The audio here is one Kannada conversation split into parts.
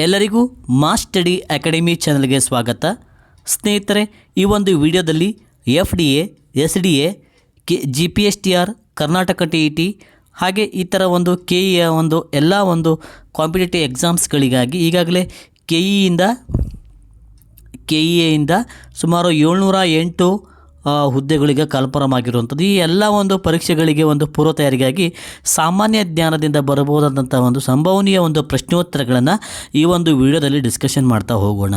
ಎಲ್ಲರಿಗೂ ಮಾಸ್ಟಡಿ ಸ್ಟಡಿ ಅಕಾಡೆಮಿ ಚಾನಲ್ಗೆ ಸ್ವಾಗತ. ಸ್ನೇಹಿತರೆ, ಈ ಒಂದು ವಿಡಿಯೋದಲ್ಲಿ F D A, S D A, K, G P S T R, Karnataka T E T ಹಾಗೆ ಈ ಥರ ಒಂದು ಕೆ ಇಯ ಒಂದು ಎಲ್ಲ ಒಂದು ಕಾಂಪಿಟೇಟಿವ್ ಎಕ್ಸಾಮ್ಸ್ಗಳಿಗಾಗಿ ಈಗಾಗಲೇ ಕೆ ಇಯಿಂದ ಕೆ ಇ ಎಯಿಂದ ಸುಮಾರು ಏಳ್ನೂರ ಎಂಟು ಹುದ್ದೆಗಳಿಗೆ ಕಲ್ಪನವಾಗಿರುವಂಥದ್ದು ಈ ಎಲ್ಲ ಒಂದು ಪರೀಕ್ಷೆಗಳಿಗೆ ಒಂದು ಪೂರ್ವ ತಯಾರಿಗಾಗಿ ಸಾಮಾನ್ಯ ಜ್ಞಾನದಿಂದ ಬರಬಹುದಾದಂಥ ಒಂದು ಸಂಭವನೀಯ ಒಂದು ಪ್ರಶ್ನೋತ್ತರಗಳನ್ನು ಈ ಒಂದು ವಿಡಿಯೋದಲ್ಲಿ ಡಿಸ್ಕಷನ್ ಮಾಡ್ತಾ ಹೋಗೋಣ.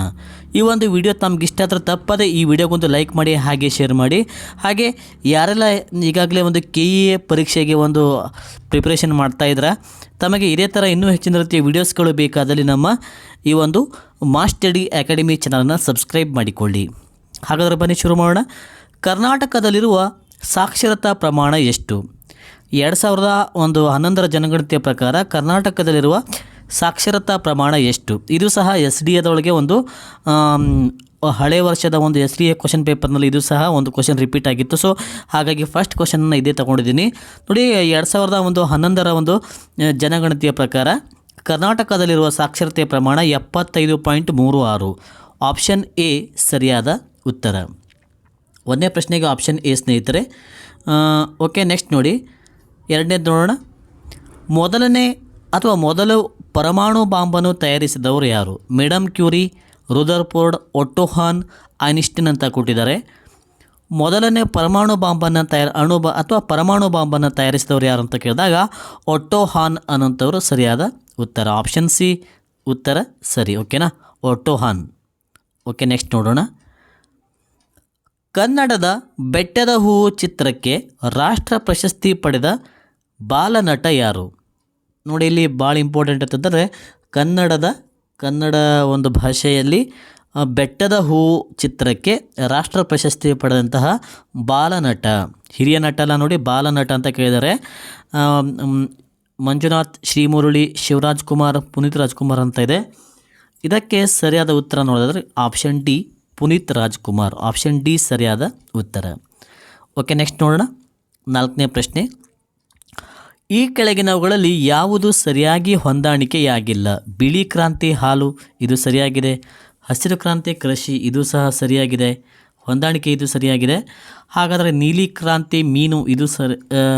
ಈ ಒಂದು ವಿಡಿಯೋ ತಮ್ಗೆ ಇಷ್ಟ ಆದರೆ ತಪ್ಪದೆ ಈ ವಿಡಿಯೋಗೊಂದು ಲೈಕ್ ಮಾಡಿ, ಹಾಗೆ ಶೇರ್ ಮಾಡಿ. ಹಾಗೆ ಯಾರೆಲ್ಲ ಈಗಾಗಲೇ ಒಂದು ಕೆ ಇ ಎ ಪರೀಕ್ಷೆಗೆ ಒಂದು ಪ್ರಿಪ್ರೇಷನ್ ಮಾಡ್ತಾ ಇದ್ದೀರಾ ತಮಗೆ ಇದೇ ಥರ ಇನ್ನೂ ಹೆಚ್ಚಿನ ರೀತಿಯ ವಿಡಿಯೋಸ್ಗಳು ಬೇಕಾದಲ್ಲಿ ನಮ್ಮ ಈ ಒಂದು ಮಾಸ್ಟರ್ಡಿ ಅಕಾಡೆಮಿ ಚಾನಲನ್ನು ಸಬ್ಸ್ಕ್ರೈಬ್ ಮಾಡಿಕೊಳ್ಳಿ. ಹಾಗಾದರೆ ಬನ್ನಿ ಶುರು ಮಾಡೋಣ. ಕರ್ನಾಟಕದಲ್ಲಿರುವ ಸಾಕ್ಷರತಾ ಪ್ರಮಾಣ ಎಷ್ಟು? ಎರಡು ಸಾವಿರದ ಒಂದು ಹನ್ನೊಂದರ ಜನಗಣತಿಯ ಪ್ರಕಾರ ಕರ್ನಾಟಕದಲ್ಲಿರುವ ಸಾಕ್ಷರತಾ ಪ್ರಮಾಣ ಎಷ್ಟು? ಇದು ಸಹ ಎಸ್ ಡಿ ಎದೊಳಗೆ ಒಂದು ಹಳೆ ವರ್ಷದ ಒಂದು ಎಸ್ ಡಿ ಎ ಕ್ವಶನ್ ಪೇಪರ್ನಲ್ಲಿ ಇದು ಸಹ ಒಂದು ಕ್ವಶನ್ ರಿಪೀಟ್ ಆಗಿತ್ತು. ಸೊ ಹಾಗಾಗಿ ಫಸ್ಟ್ ಕ್ವಶನ್ನ ಇದೇ ತಗೊಂಡಿದ್ದೀನಿ. ನೋಡಿ, ಎರಡು ಸಾವಿರದ ಒಂದು ಹನ್ನೊಂದರ ಒಂದು ಜನಗಣತಿಯ ಪ್ರಕಾರ ಕರ್ನಾಟಕದಲ್ಲಿರುವ ಸಾಕ್ಷರತೆಯ ಪ್ರಮಾಣ ಎಪ್ಪತ್ತೈದು ಪಾಯಿಂಟ್ ಮೂರು ಆರು. ಆಪ್ಷನ್ ಎ ಸರಿಯಾದ ಉತ್ತರ. ಒಂದನೇ ಪ್ರಶ್ನೆಗೆ ಆಪ್ಷನ್ ಎ ಸ್ನೇಹಿತರೆ. ಓಕೆ ನೆಕ್ಸ್ಟ್ ನೋಡಿ. ಎರಡನೇದು ನೋಡೋಣ. ಮೊದಲನೇ ಅಥವಾ ಮೊದಲು ಪರಮಾಣು ಬಾಂಬನ್ನು ತಯಾರಿಸಿದವರು ಯಾರು? ಮೇಡಮ್ ಕ್ಯೂರಿ ರುದರ್ಪೋರ್ಡ್ ಒಟ್ಟೋಹಾನ್, ಐನಿಸ್ಟಿನ್ ಅಂತ ಕೊಟ್ಟಿದ್ದಾರೆ. ಮೊದಲನೇ ಪರಮಾಣು ಬಾಂಬನ್ನು ತಯಾರು, ಅಣು ಬಾ, ಅಥವಾ ಪರಮಾಣು ಬಾಂಬನ್ನು ತಯಾರಿಸಿದವರು ಯಾರು ಅಂತ ಕೇಳಿದಾಗ ಒಟ್ಟೋಹಾನ್ ಅನ್ನೋಂಥವ್ರು ಸರಿಯಾದ ಉತ್ತರ. ಆಪ್ಷನ್ ಸಿ ಉತ್ತರ ಸರಿ ಓಕೆನಾ ಒಟ್ಟೋಹಾನ್. ಓಕೆ ನೆಕ್ಸ್ಟ್ ನೋಡೋಣ. ಕನ್ನಡದ ಬೆಟ್ಟದ ಹೂವು ಚಿತ್ರಕ್ಕೆ ರಾಷ್ಟ್ರ ಪ್ರಶಸ್ತಿ ಪಡೆದ ಬಾಲನಟ ಯಾರು? ನೋಡಿ, ಇಲ್ಲಿ ಭಾಳ ಇಂಪಾರ್ಟೆಂಟ್ ಅಂತಂದರೆ ಕನ್ನಡದ, ಕನ್ನಡ ಒಂದು ಭಾಷೆಯಲ್ಲಿ ಬೆಟ್ಟದ ಹೂವು ಚಿತ್ರಕ್ಕೆ ರಾಷ್ಟ್ರ ಪ್ರಶಸ್ತಿ ಪಡೆದಂತಹ ಬಾಲನಟ. ಹಿರಿಯ ನಟ ಅಲ್ಲ ನೋಡಿ, ಬಾಲನಟ ಅಂತ ಕೇಳಿದರೆ ಮಂಜುನಾಥ್, ಶ್ರೀಮುರಳಿ ಶಿವರಾಜ್ ಕುಮಾರ್ ಪುನೀತ್ ರಾಜ್ಕುಮಾರ್ ಅಂತ ಇದೆ. ಇದಕ್ಕೆ ಸರಿಯಾದ ಉತ್ತರ ನೋಡಿದ್ರೆ option D. Puneeth Rajkumar option D ಸರಿಯಾದ ಉತ್ತರ. ಓಕೆ, ನೆಕ್ಸ್ಟ್ ನೋಡೋಣ. ನಾಲ್ಕನೇ ಪ್ರಶ್ನೆ. ಈ ಕೆಳಗಿನವುಗಳಲ್ಲಿ ಯಾವುದು ಸರಿಯಾಗಿ ಹೊಂದಾಣಿಕೆಯಾಗಿಲ್ಲ? ಬಿಳಿ ಕ್ರಾಂತಿ ಹಾಲು, ಇದು ಸರಿಯಾಗಿದೆ. ಹಸಿರು ಕ್ರಾಂತಿ ಕೃಷಿ, ಇದು ಸಹ ಸರಿಯಾಗಿದೆ. ಹೊಂದಾಣಿಕೆ, ಇದು ಸರಿಯಾಗಿದೆ. ಹಾಗಾದರೆ ನೀಲಿ ಕ್ರಾಂತಿ ಮೀನು, ಇದು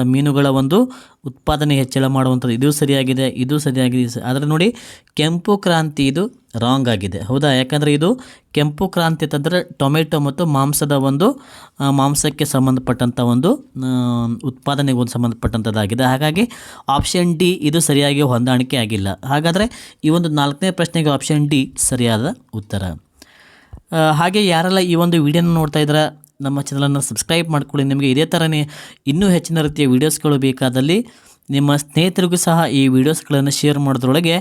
ಮೀನುಗಳ ಒಂದು ಉತ್ಪಾದನೆ ಹೆಚ್ಚಳ ಮಾಡುವಂಥದ್ದು, ಇದು ಸರಿಯಾಗಿದೆ ಇದು ಸರಿಯಾಗಿದೆ. ಆದರೆ ನೋಡಿ, ಕೆಂಪು ಕ್ರಾಂತಿ ಇದು ರಾಂಗ್ ಆಗಿದೆ. ಹೌದಾ? ಯಾಕಂದರೆ ಇದು ಕೆಂಪು ಕ್ರಾಂತಿ ಅಂತಂದರೆ ಟೊಮೆಟೊ ಮತ್ತು ಮಾಂಸದ ಒಂದು ಮಾಂಸಕ್ಕೆ ಸಂಬಂಧಪಟ್ಟಂಥ ಒಂದು ಉತ್ಪಾದನೆಗೆ ಒಂದು ಸಂಬಂಧಪಟ್ಟಂಥದ್ದಾಗಿದೆ ಹಾಗಾಗಿ ಆಪ್ಷನ್ ಡಿ ಇದು ಸರಿಯಾಗಿ ಹೊಂದಾಣಿಕೆ ಆಗಿಲ್ಲ. ಹಾಗಾದರೆ ಈ ಒಂದು ನಾಲ್ಕನೇ ಪ್ರಶ್ನೆಗೆ ಆಪ್ಷನ್ ಡಿ ಸರಿಯಾದ ಉತ್ತರ. ಹಾಗೆ ಯಾರೆಲ್ಲ ಈ ಒಂದು ವಿಡಿಯೋನ ನೋಡ್ತಾ ಇದ್ರೆ ನಮ್ಮ ಚಾನಲನ್ನು ಸಬ್ಸ್ಕ್ರೈಬ್ ಮಾಡ್ಕೊಳ್ಳಿ. ನಿಮಗೆ ಇದೇ ಥರನೇ ಇನ್ನೂ ಹೆಚ್ಚಿನ ರೀತಿಯ ವೀಡಿಯೋಸ್ಗಳು ಬೇಕಾದಲ್ಲಿ ನಿಮ್ಮ ಸ್ನೇಹಿತರಿಗೂ ಸಹ ಈ ವಿಡಿಯೋಸ್ಗಳನ್ನು ಶೇರ್ ಮಾಡೋದ್ರೊಳಗೆ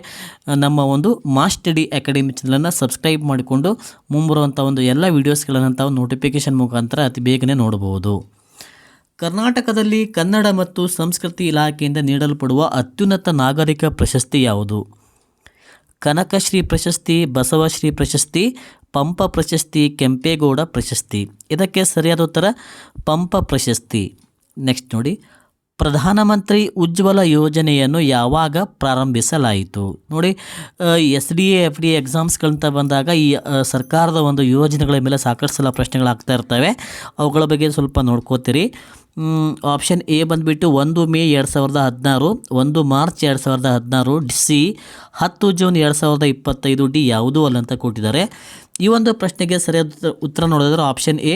ನಮ್ಮ ಒಂದು ಮಾಸ್ಟಡಿ ಸ್ಟಡಿ ಅಕಾಡೆಮಿ ಚಾನಲನ್ನು ಸಬ್ಸ್ಕ್ರೈಬ್ ಮಾಡಿಕೊಂಡು, ಮುಂಬರುವಂಥ ಒಂದು ಎಲ್ಲ ವೀಡಿಯೋಸ್ಗಳನ್ನು ತಾವು ನೋಟಿಫಿಕೇಷನ್ ಮುಖಾಂತರ ಅತಿ ಬೇಗನೆ ನೋಡಬಹುದು. ಕರ್ನಾಟಕದಲ್ಲಿ ಕನ್ನಡ ಮತ್ತು ಸಂಸ್ಕೃತಿ ಇಲಾಖೆಯಿಂದ ನೀಡಲ್ಪಡುವ ಅತ್ಯುನ್ನತ ನಾಗರಿಕ ಪ್ರಶಸ್ತಿ ಯಾವುದು? ಕನಕಶ್ರೀ ಪ್ರಶಸ್ತಿ, ಬಸವಶ್ರೀ ಪ್ರಶಸ್ತಿ, ಪಂಪ ಪ್ರಶಸ್ತಿ, ಕೆಂಪೇಗೌಡ ಪ್ರಶಸ್ತಿ. ಇದಕ್ಕೆ ಸರಿಯಾದ ಉತ್ತರ ಪಂಪ ಪ್ರಶಸ್ತಿ. ನೆಕ್ಸ್ಟ್ ನೋಡಿ. ಪ್ರಧಾನಮಂತ್ರಿ ಉಜ್ವಲ ಯೋಜನೆಯನ್ನು ಯಾವಾಗ ಪ್ರಾರಂಭಿಸಲಾಯಿತು? ನೋಡಿ S D A, F D ಎಕ್ಸಾಮ್ಸ್ಗಳಂತ ಬಂದಾಗ ಈ ಸರ್ಕಾರದ ಒಂದು ಯೋಜನೆಗಳ ಮೇಲೆ ಸಾಕಷ್ಟು ಸಲ ಪ್ರಶ್ನೆಗಳಾಗ್ತಾ ಇರ್ತವೆ. ಅವುಗಳ ಬಗ್ಗೆ ಸ್ವಲ್ಪ ನೋಡ್ಕೋತೀರಿ. ಆಪ್ಷನ್ ಎ ಬಂದುಬಿಟ್ಟು ಒಂದು ಮೇ ಎರಡು ಸಾವಿರದ ಹದಿನಾರು, ಒಂದು ಮಾರ್ಚ್ ಎರಡು ಸಾವಿರದ ಹದಿನಾರು ಸಿ, ಹತ್ತು ಜೂನ್ ಎರಡು ಸಾವಿರದ ಇಪ್ಪತ್ತೈದು ಡಿ ಯಾವುದೂ ಅಲ್ಲ ಅಂತ ಕೊಟ್ಟಿದ್ದಾರೆ. ಈ ಒಂದು ಪ್ರಶ್ನೆಗೆ ಸರಿಯಾದ ಉತ್ತರ ನೋಡಿದ್ರೆ ಆಪ್ಷನ್ ಎ,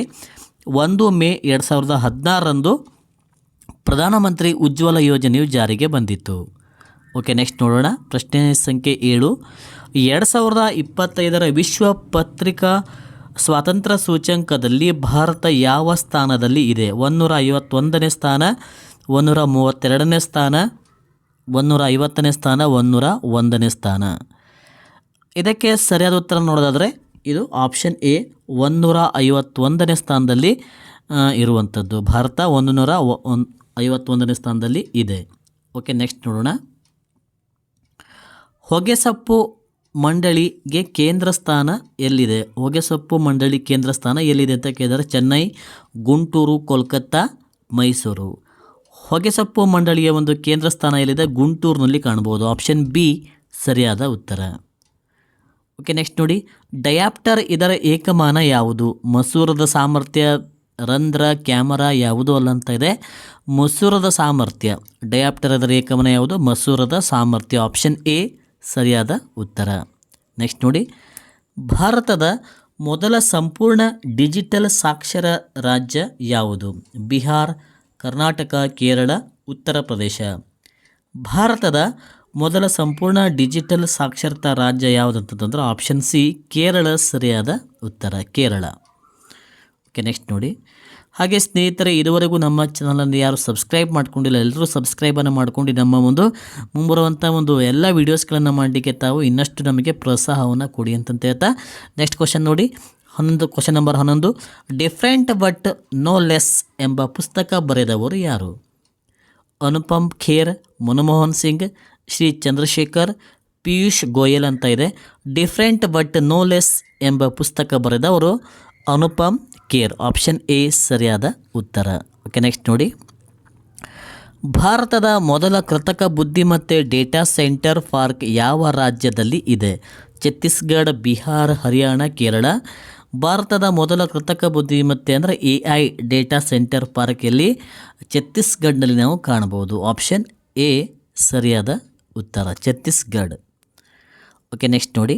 ಒಂದು ಮೇ ಎರಡು ಸಾವಿರದ ಹದಿನಾರರಂದು ಪ್ರಧಾನಮಂತ್ರಿ ಉಜ್ವಲ ಯೋಜನೆಯು ಜಾರಿಗೆ ಬಂದಿತ್ತು. ಓಕೆ, ನೆಕ್ಸ್ಟ್ ನೋಡೋಣ. ಪ್ರಶ್ನೆ ಸಂಖ್ಯೆ ಏಳು. ಎರಡು ಸಾವಿರದ ಇಪ್ಪತ್ತೈದರ ವಿಶ್ವ ಪತ್ರಿಕಾ ಸ್ವಾತಂತ್ರ್ಯ ಸೂಚ್ಯಂಕದಲ್ಲಿ ಭಾರತ ಯಾವ ಸ್ಥಾನದಲ್ಲಿ ಇದೆ? ಒಂದೂರ ಐವತ್ತೊಂದನೇ ಸ್ಥಾನ, ಒಂದೂರ ಮೂವತ್ತೆರಡನೇ ಸ್ಥಾನ, ಒಂದೂರ ಐವತ್ತನೇ ಸ್ಥಾನ, ಒಂದೂರ ಒಂದನೇ ಸ್ಥಾನ. ಇದಕ್ಕೆ ಸರಿಯಾದ ಉತ್ತರ ನೋಡೋದಾದರೆ ಇದು ಆಪ್ಷನ್ ಎ, ಒಂದೂರ ಐವತ್ತೊಂದನೇ ಸ್ಥಾನದಲ್ಲಿ ಇರುವಂಥದ್ದು ಭಾರತ ಒಂದು ನೂರ ಐವತ್ತೊಂದನೇ ಸ್ಥಾನದಲ್ಲಿ ಇದೆ. ಓಕೆ ನೆಕ್ಸ್ಟ್ ನೋಡೋಣ. ಹೊಗೆಸೊಪ್ಪು ಮಂಡಳಿಗೆ ಕೇಂದ್ರ ಸ್ಥಾನ ಎಲ್ಲಿದೆ? ಹೊಗೆಸೊಪ್ಪು ಮಂಡಳಿ ಕೇಂದ್ರ ಸ್ಥಾನ ಎಲ್ಲಿದೆ ಅಂತ ಕೇಳಿದರೆ ಚೆನ್ನೈ, ಗುಂಟೂರು, ಕೋಲ್ಕತ್ತಾ, ಮೈಸೂರು. ಹೊಗೆಸೊಪ್ಪು ಮಂಡಳಿಯ ಒಂದು ಕೇಂದ್ರ ಸ್ಥಾನ ಎಲ್ಲಿದೆ? ಗುಂಟೂರಿನಲ್ಲಿ ಕಾಣ್ಬೋದು ಆಪ್ಷನ್ ಬಿ ಸರಿಯಾದ ಉತ್ತರ. ಓಕೆ ನೆಕ್ಸ್ಟ್ ನೋಡಿ. ಡಯಾಪ್ಟರ್ ಇದರ ಏಕಮಾನ ಯಾವುದು? ಮಸೂರದ ಸಾಮರ್ಥ್ಯ ರಂಧ್ರ, ಕ್ಯಾಮರಾ ಯಾವುದು ಅಲ್ಲ ಅಂತ ಇದೆ. ಮಸೂರದ ಸಾಮರ್ಥ್ಯ. ಡಯಾಪ್ಟರ್ ಅದರ ಏಕಮನ ಯಾವುದು? ಮಸೂರದ ಸಾಮರ್ಥ್ಯ. ಆಪ್ಷನ್ ಎ, ಸರಿಯಾದ ಉತ್ತರ. ನೆಕ್ಸ್ಟ್ ನೋಡಿ. ಭಾರತದ ಮೊದಲ ಸಂಪೂರ್ಣ ಡಿಜಿಟಲ್ ಸಾಕ್ಷರ ರಾಜ್ಯ ಯಾವುದು? ಬಿಹಾರ್, ಕರ್ನಾಟಕ, ಕೇರಳ, ಉತ್ತರ ಪ್ರದೇಶ. ಭಾರತದ ಮೊದಲ ಸಂಪೂರ್ಣ ಡಿಜಿಟಲ್ ಸಾಕ್ಷರತಾ ರಾಜ್ಯ ಯಾವುದಂತಂದ್ರೆ ಆಪ್ಷನ್ ಸಿ, ಕೇರಳ, ಸರಿಯಾದ ಉತ್ತರ. ಕೇರಳ. ಓಕೆ, ನೆಕ್ಸ್ಟ್ ನೋಡಿ. ಹಾಗೆ ಸ್ನೇಹಿತರೆ, ಇದುವರೆಗೂ ನಮ್ಮ ಚಾನಲನ್ನು ಯಾರು ಸಬ್ಸ್ಕ್ರೈಬ್ ಮಾಡ್ಕೊಂಡಿಲ್ಲ, ಎಲ್ಲರೂ ಸಬ್ಸ್ಕ್ರೈಬನ್ನು ಮಾಡ್ಕೊಂಡು ನಮ್ಮ ಒಂದು ಮುಂಬರುವಂಥ ಒಂದು ಎಲ್ಲ ವೀಡಿಯೋಸ್ಗಳನ್ನು ಮಾಡಲಿಕ್ಕೆ ತಾವು ಇನ್ನಷ್ಟು ನಮಗೆ ಪ್ರೋತ್ಸಾಹವನ್ನು ಕೊಡಿ ಅಂತಂತ ಹೇಳ್ತಾ ನೆಕ್ಸ್ಟ್ ಕ್ವಶನ್ ನೋಡಿ. ಹನ್ನೊಂದು ಕ್ವಶನ್ ನಂಬರ್ ಹನ್ನೊಂದು. ಡಿಫ್ರೆಂಟ್ ಬಟ್ ನೋ ಲೆಸ್ ಎಂಬ ಪುಸ್ತಕ ಬರೆದವರು ಯಾರು? ಅನುಪಮ್ ಖೇರ್, ಮನಮೋಹನ್ ಸಿಂಗ್, ಶ್ರೀ ಚಂದ್ರಶೇಖರ್, ಪಿಯೂಷ್ ಗೋಯಲ್ ಅಂತ ಇದೆ. ಡಿಫ್ರೆಂಟ್ ಬಟ್ ನೋ ಲೆಸ್ ಎಂಬ ಪುಸ್ತಕ ಬರೆದವರು ಅನುಪಮ್ ಖೇರ್ ಆಪ್ಷನ್ ಎ ಸರಿಯಾದ ಉತ್ತರ. ಓಕೆ ನೆಕ್ಸ್ಟ್ ನೋಡಿ. ಭಾರತದ ಮೊದಲ ಕೃತಕ ಬುದ್ಧಿಮತ್ತೆ ಡೇಟಾ ಸೆಂಟರ್ ಪಾರ್ಕ್ ಯಾವ ರಾಜ್ಯದಲ್ಲಿ ಇದೆ? ಛತ್ತೀಸ್ಗಢ, ಬಿಹಾರ್, ಹರಿಯಾಣ, ಕೇರಳ. ಭಾರತದ ಮೊದಲ ಕೃತಕ ಬುದ್ಧಿಮತ್ತೆ ಅಂದರೆ ಎ ಐ ಡೇಟಾ ಸೆಂಟರ್ ಪಾರ್ಕಲ್ಲಿ ಛತ್ತೀಸ್ಗಢನಲ್ಲಿ ನಾವು ಕಾಣಬಹುದು. ಆಪ್ಷನ್ ಎ ಸರಿಯಾದ ಉತ್ತರ, ಛತ್ತೀಸ್ಗಢ. ಓಕೆ ನೆಕ್ಸ್ಟ್ ನೋಡಿ.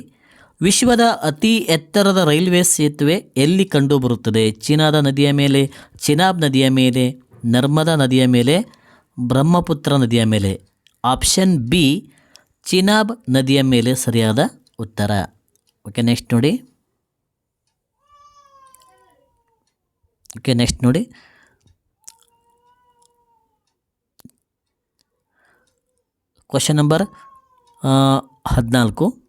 ವಿಶ್ವದ ಅತಿ ಎತ್ತರದ ರೈಲ್ವೆ ಸೇತುವೆ ಎಲ್ಲಿ ಕಂಡುಬರುತ್ತದೆ? ಚೀನಾದ ನದಿಯ ಮೇಲೆ, ಚಿನಾಬ್ ನದಿಯ ಮೇಲೆ, ನರ್ಮದಾ ನದಿಯ ಮೇಲೆ, ಬ್ರಹ್ಮಪುತ್ರ ನದಿಯ ಮೇಲೆ? ಆಪ್ಷನ್ ಬಿ, ಚಿನಾಬ್ ನದಿಯ ಮೇಲೆ ಸರಿಯಾದ ಉತ್ತರ. ಓಕೆ ನೆಕ್ಸ್ಟ್ ನೋಡಿ. ಓಕೆ ನೆಕ್ಸ್ಟ್ ನೋಡಿ. ಕ್ವಶನ್ ನಂಬರ್ ಹದಿನಾಲ್ಕು.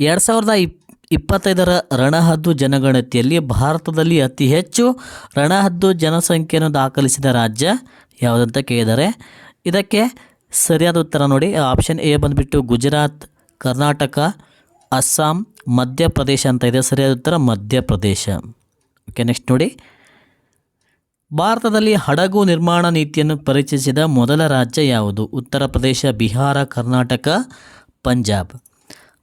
ಎರಡು ಸಾವಿರದ ಇಪ್, ಇಪ್ಪತ್ತೈದರ ರಣಹದ್ದು ಜನಗಣತಿಯಲ್ಲಿ ಭಾರತದಲ್ಲಿ ಅತಿ ಹೆಚ್ಚು ರಣಹದ್ದು ಜನಸಂಖ್ಯೆಯನ್ನು ದಾಖಲಿಸಿದ ರಾಜ್ಯ ಯಾವುದಂತ ಕೇಳಿದರೆ ಇದಕ್ಕೆ ಸರಿಯಾದ ಉತ್ತರ ನೋಡಿ. ಆಪ್ಷನ್ ಎ ಬಂದುಬಿಟ್ಟು ಗುಜರಾತ್, ಕರ್ನಾಟಕ, ಅಸ್ಸಾಂ, ಮಧ್ಯಪ್ರದೇಶ ಅಂತ ಇದೆ. ಸರಿಯಾದ ಉತ್ತರ ಮಧ್ಯಪ್ರದೇಶ. ಓಕೆ ನೆಕ್ಸ್ಟ್ ನೋಡಿ. ಭಾರತದಲ್ಲಿ ಹಡಗು ನಿರ್ಮಾಣ ನೀತಿಯನ್ನು ಪರಿಚಯಿಸಿದ ಮೊದಲ ರಾಜ್ಯ ಯಾವುದು? ಉತ್ತರ ಪ್ರದೇಶ, ಬಿಹಾರ, ಕರ್ನಾಟಕ, ಪಂಜಾಬ್.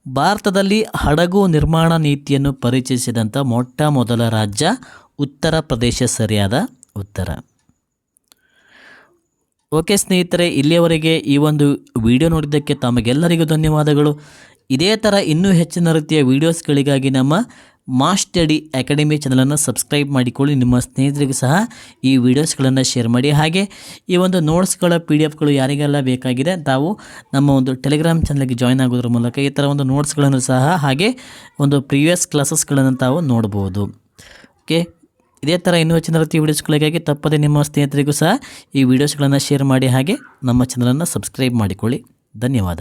ಭಾರತದಲ್ಲಿ ಹಡಗು ನಿರ್ಮಾಣ ನೀತಿಯನ್ನು ಪರಿಚಯಿಸಿದಂಥ ಮೊಟ್ಟ ಮೊದಲ ರಾಜ್ಯ ಉತ್ತರ ಪ್ರದೇಶ ಸರಿಯಾದ ಉತ್ತರ. ಓಕೆ ಸ್ನೇಹಿತರೆ, ಇಲ್ಲಿಯವರೆಗೆ ಈ ಒಂದು ವಿಡಿಯೋ ನೋಡಿದ್ದಕ್ಕೆ ತಮಗೆಲ್ಲರಿಗೂ ಧನ್ಯವಾದಗಳು. ಇದೇ ಥರ ಇನ್ನೂ ಹೆಚ್ಚಿನ ರೀತಿಯ ವೀಡಿಯೋಸ್ಗಳಿಗಾಗಿ ನಮ್ಮ ಮಾಸ್ಟಡಿ ಅಕಾಡೆಮಿ ಚಾನಲನ್ನು ಸಬ್ಸ್ಕ್ರೈಬ್ ಮಾಡಿಕೊಳ್ಳಿ. ನಿಮ್ಮ ಸ್ನೇಹಿತರಿಗೂ ಸಹ ಈ ವಿಡಿಯೋಸ್ಗಳನ್ನು ಶೇರ್ ಮಾಡಿ. ಹಾಗೆ ಈ ಒಂದು ನೋಟ್ಸ್ಗಳ ಪಿ ಡಿ ಎಫ್ಗಳು ಯಾರಿಗೆಲ್ಲ ಬೇಕಾಗಿದೆ, ತಾವು ನಮ್ಮ ಒಂದು ಟೆಲಿಗ್ರಾಮ್ ಚಾನಲ್ಗೆ ಜಾಯ್ನ್ ಆಗೋದ್ರ ಮೂಲಕ ಈ ಥರ ಒಂದು ನೋಟ್ಸ್ಗಳನ್ನು ಸಹ ಹಾಗೆ ಒಂದು ಪ್ರೀವಿಯಸ್ ಕ್ಲಾಸಸ್ಗಳನ್ನು ತಾವು ನೋಡ್ಬೋದು. ಓಕೆ ಇದೇ ಥರ ಇನ್ನೂ ಹೆಚ್ಚಿನ ರೀತಿಯ ವಿಡಿಯೋಸ್ಗಳಿಗಾಗಿ ತಪ್ಪದೆ ನಿಮ್ಮ ಸ್ನೇಹಿತರಿಗೂ ಸಹ ಈ ವಿಡಿಯೋಸ್ಗಳನ್ನು ಶೇರ್ ಮಾಡಿ. ಹಾಗೆ ನಮ್ಮ ಚಾನಲನ್ನು ಸಬ್ಸ್ಕ್ರೈಬ್ ಮಾಡಿಕೊಳ್ಳಿ. ಧನ್ಯವಾದ.